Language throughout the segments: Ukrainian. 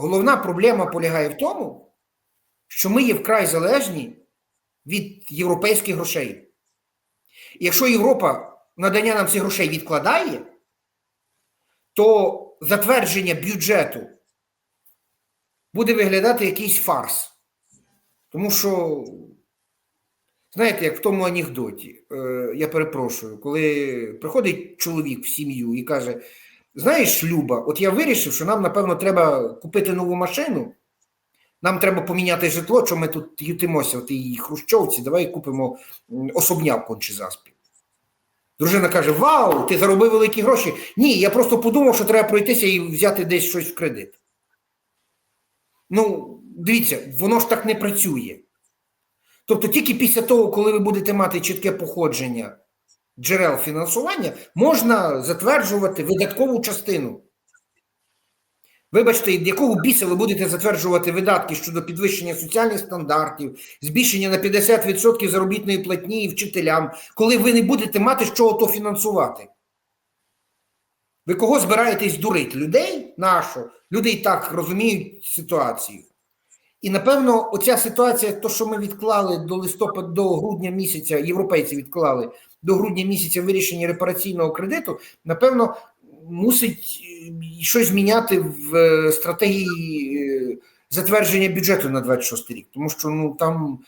головна проблема полягає в тому, що ми є вкрай залежні від європейських грошей. І якщо Європа надання нам цих грошей відкладає, то затвердження бюджету буде виглядати якийсь фарс. Тому що, знаєте, як в тому анекдоті, е, я перепрошую, коли приходить чоловік в сім'ю і каже: Знаєш, Люба, от я вирішив, що нам, напевно, треба купити нову машину. Нам треба поміняти житло, що ми тут ютимося в тій хрущовці, давай купимо особняк конче заспів. Дружина каже: Вау, ти заробив великі гроші. Ні, я просто подумав, що треба пройтися і взяти десь щось в кредит. Ну, дивіться, воно ж так не працює. Тобто, тільки після того, коли ви будете мати чітке походження джерел фінансування, можна затверджувати видаткову частину. Вибачте, якого біса ви будете затверджувати видатки щодо підвищення соціальних стандартів, збільшення на 50% заробітної платні вчителям, коли ви не будете мати з чого то фінансувати? Ви кого збираєтесь дурити? Людей? Нащо? Люди і так розуміють ситуацію. І напевно, оця ситуація, то, що ми відклали до листопада, до грудня місяця, європейці відклали до грудня місяця вирішення репараційного кредиту, напевно, мусить е, щось зміняти в е, стратегії е, затвердження бюджету на 26 рік. Тому що ну там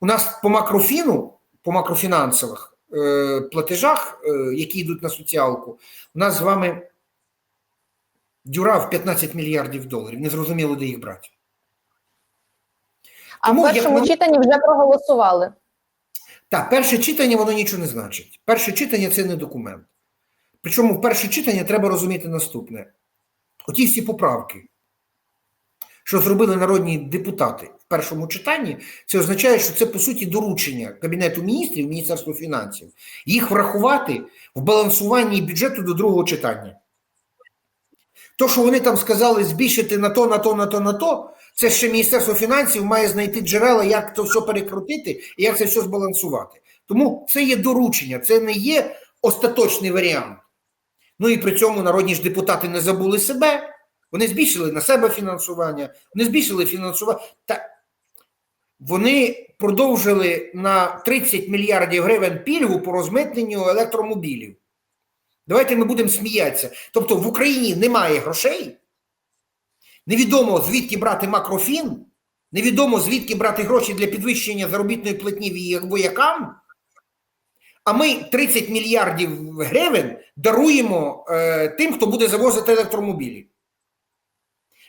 у нас по макрофіну, по макрофінансових е, платежах, е, які йдуть на соціалку, у нас з вами дюра в 15 мільярдів доларів. Не зрозуміло, де їх брати. А в першому ми- читанні вже проголосували. Так, перше читання воно нічого не значить. Перше читання це не документ. Причому в перше читання треба розуміти наступне: оті всі поправки, що зробили народні депутати в першому читанні, це означає, що це по суті доручення Кабінету міністрів, Міністерства фінансів, їх врахувати в балансуванні бюджету до другого читання. То, що вони там сказали збільшити на то, на то, на то, на то, це ще Міністерство фінансів має знайти джерела, як це все перекрутити і як це все збалансувати. Тому це є доручення, це не є остаточний варіант. Ну і при цьому народні ж депутати не забули себе. Вони збільшили на себе фінансування, вони збільшили фінансування. Та вони продовжили на 30 мільярдів гривень пільгу по розмитненню електромобілів. Давайте ми будемо сміятися. Тобто в Україні немає грошей, невідомо звідки брати макрофін, невідомо звідки брати гроші для підвищення заробітної платні воякам. А ми 30 мільярдів гривень даруємо е, тим, хто буде завозити електромобілі.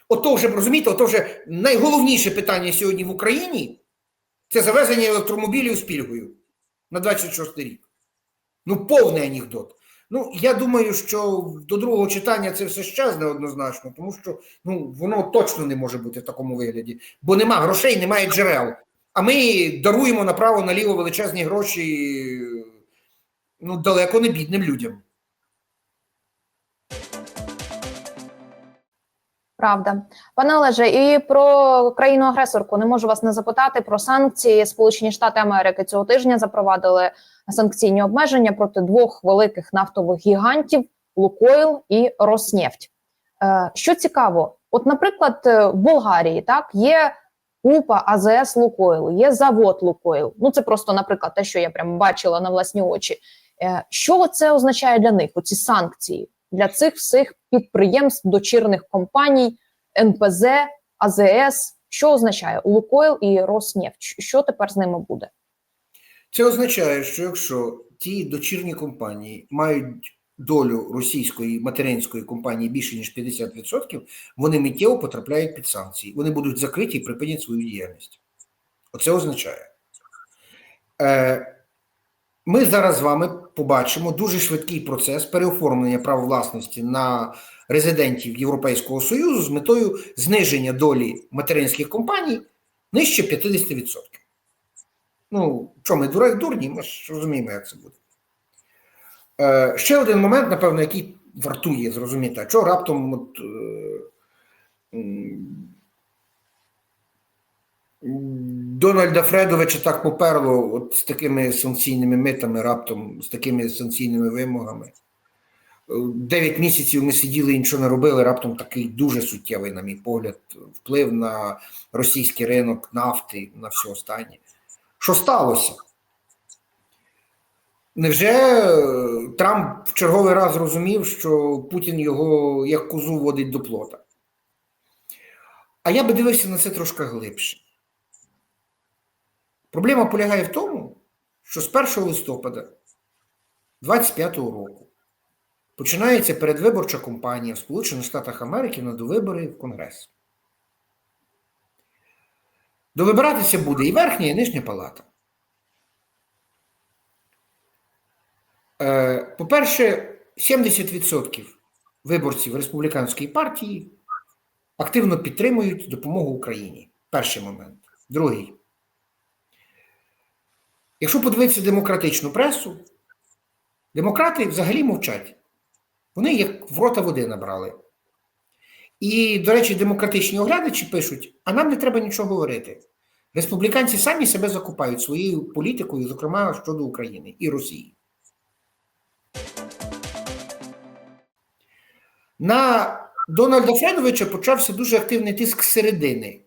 Ото вже, розумієте, ото вже найголовніше питання сьогодні в Україні це завезення електромобілів з пільгою на 26 рік. Ну, повний анекдот. Ну, я думаю, що до другого читання це все щезне однозначно, тому що ну, воно точно не може бути в такому вигляді, бо нема грошей, немає джерел. А ми даруємо направо-наліво величезні гроші ну, далеко не бідним людям. Правда, пане Олеже, і про країну-агресорку не можу вас не запитати про санкції. Сполучені Штати Америки цього тижня запровадили санкційні обмеження проти двох великих нафтових гігантів Лукойл і Роснефть. Е, що цікаво, от, наприклад, е, в Болгарії так є купа АЗС Лукойл, є завод Лукойл. Ну це просто, наприклад, те, що я прям бачила на власні очі. Е, що це означає для них? Оці санкції для цих всіх підприємств, дочірних компаній, НПЗ, АЗС. Що означає Лукойл і Роснефть? Що тепер з ними буде? Це означає, що якщо ті дочірні компанії мають долю російської материнської компанії більше ніж 50%, вони миттєво потрапляють під санкції. Вони будуть закриті і припинять свою діяльність. Оце означає. Е, Ми зараз з вами побачимо дуже швидкий процес переоформлення прав власності на резидентів Європейського Союзу з метою зниження долі материнських компаній нижче 50%. Ну, що ми дурак дурні, ми ж розуміємо, як це буде. Е, ще один момент, напевно, який вартує зрозуміти, а що раптом от, е, Дональда Фредовича так поперло от з такими санкційними митами, раптом з такими санкційними вимогами. 9 місяців ми сиділи і нічого не робили. Раптом такий дуже суттєвий, на мій погляд, вплив на російський ринок нафти, на все останнє. Що сталося? Невже е, Трамп в черговий раз зрозумів, що Путін його як козу водить до плота? А я би дивився на це трошки глибше. Проблема полягає в тому, що з 1 листопада 2025 року починається передвиборча кампанія в Сполучених Штатах Америки на довибори в Конгрес. Довибиратися буде і верхня, і нижня палата. Е, По-перше, 70% виборців республіканської партії активно підтримують допомогу Україні. Перший момент. Другий. Якщо подивитися демократичну пресу, демократи взагалі мовчать. Вони як в рота води набрали. І, до речі, демократичні оглядачі пишуть, а нам не треба нічого говорити. Республіканці самі себе закупають своєю політикою, зокрема щодо України і Росії. На Дональда Фредовича почався дуже активний тиск середини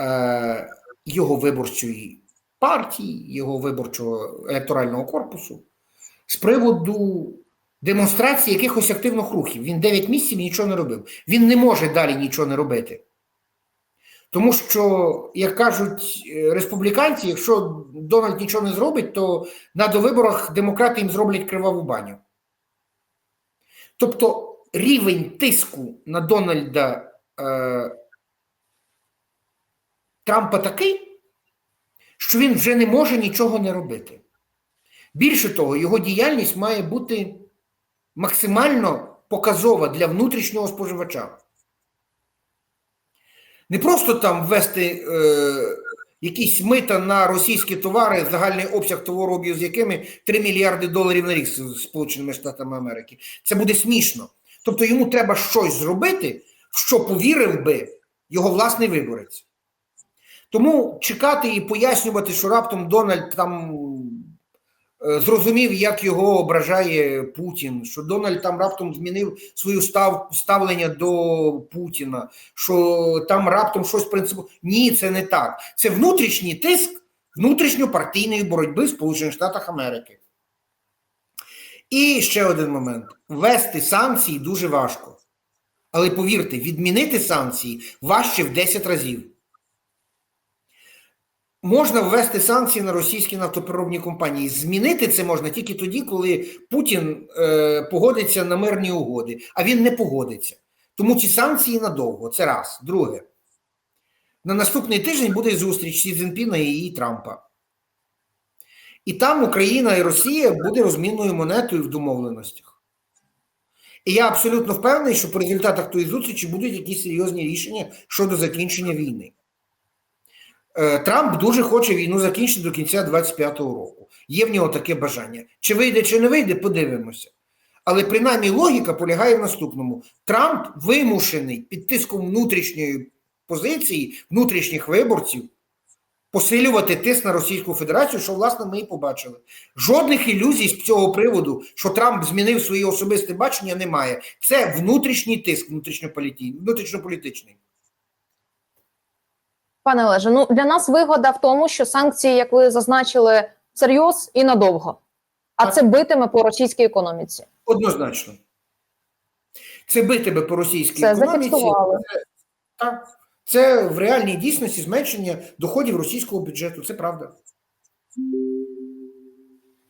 е, його виборчої партії, його виборчого електорального корпусу з приводу демонстрації якихось активних рухів. Він 9 місяців нічого не робив. Він не може далі нічого не робити. Тому що, як кажуть е, республіканці, якщо Дональд нічого не зробить, то на довиборах демократи їм зроблять криваву баню. Тобто рівень тиску на Дональда е, Трампа такий, що він вже не може нічого не робити. Більше того, його діяльність має бути максимально показова для внутрішнього споживача. Не просто там ввести е, якісь мита на російські товари, загальний обсяг товарообігу з якими 3 мільярди доларів на рік з Сполученими Штатами Америки. Це буде смішно. Тобто йому треба щось зробити, в що повірив би його власний виборець. Тому чекати і пояснювати, що раптом Дональд там е, зрозумів, як його ображає Путін, що Дональд там раптом змінив свою став, ставлення до Путіна, що там раптом щось принципово. Ні, це не так. Це внутрішній тиск внутрішньопартійної боротьби Сполучених Штатах Америки. І ще один момент: ввести санкції дуже важко. Але повірте, відмінити санкції важче в 10 разів. Можна ввести санкції на російські нафтопереробні компанії. Змінити це можна тільки тоді, коли Путін е, погодиться на мирні угоди, а він не погодиться. Тому ці санкції надовго. Це раз. Друге, на наступний тиждень буде зустріч Сі Цзінпіна і Трампа. І там Україна і Росія буде розмінною монетою в домовленостях. І я абсолютно впевнений, що по результатах тої зустрічі будуть якісь серйозні рішення щодо закінчення війни. Е, Трамп дуже хоче війну закінчити до кінця 25-го року. Є в нього таке бажання. Чи вийде, чи не вийде, подивимося. Але принаймні логіка полягає в наступному: Трамп вимушений під тиском внутрішньої позиції, внутрішніх виборців посилювати тиск на Російську Федерацію, що, власне, ми і побачили. Жодних ілюзій з цього приводу, що Трамп змінив своє особисте бачення, немає. Це внутрішній тиск, внутрішньополітичний. Пане Олеже, ну для нас вигода в тому, що санкції, як ви зазначили, серйоз і надовго. А Так. це битиме по російській економіці. Однозначно. Це битиме по російській Це економіці. Це, так. Це в реальній дійсності зменшення доходів російського бюджету. Це правда.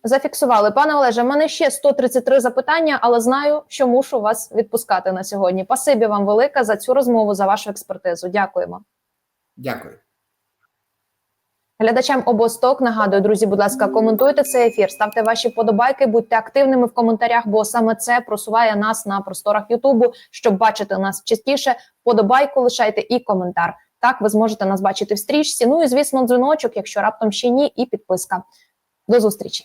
Зафіксували. Пане Олеже, в мене ще 133 запитання, але знаю, що мушу вас відпускати на сьогодні. Пасибі вам велике за цю розмову, за вашу експертизу. Дякуємо. Дякую. Глядачам обосток нагадую, друзі, будь ласка, коментуйте цей ефір, ставте ваші вподобайки, будьте активними в коментарях, бо саме це просуває нас на просторах Ютубу. Щоб бачити нас частіше, вподобайку лишайте і коментар. Так ви зможете нас бачити в стрічці. Ну і звісно, дзвіночок, якщо раптом ще ні, і підписка. До зустрічі.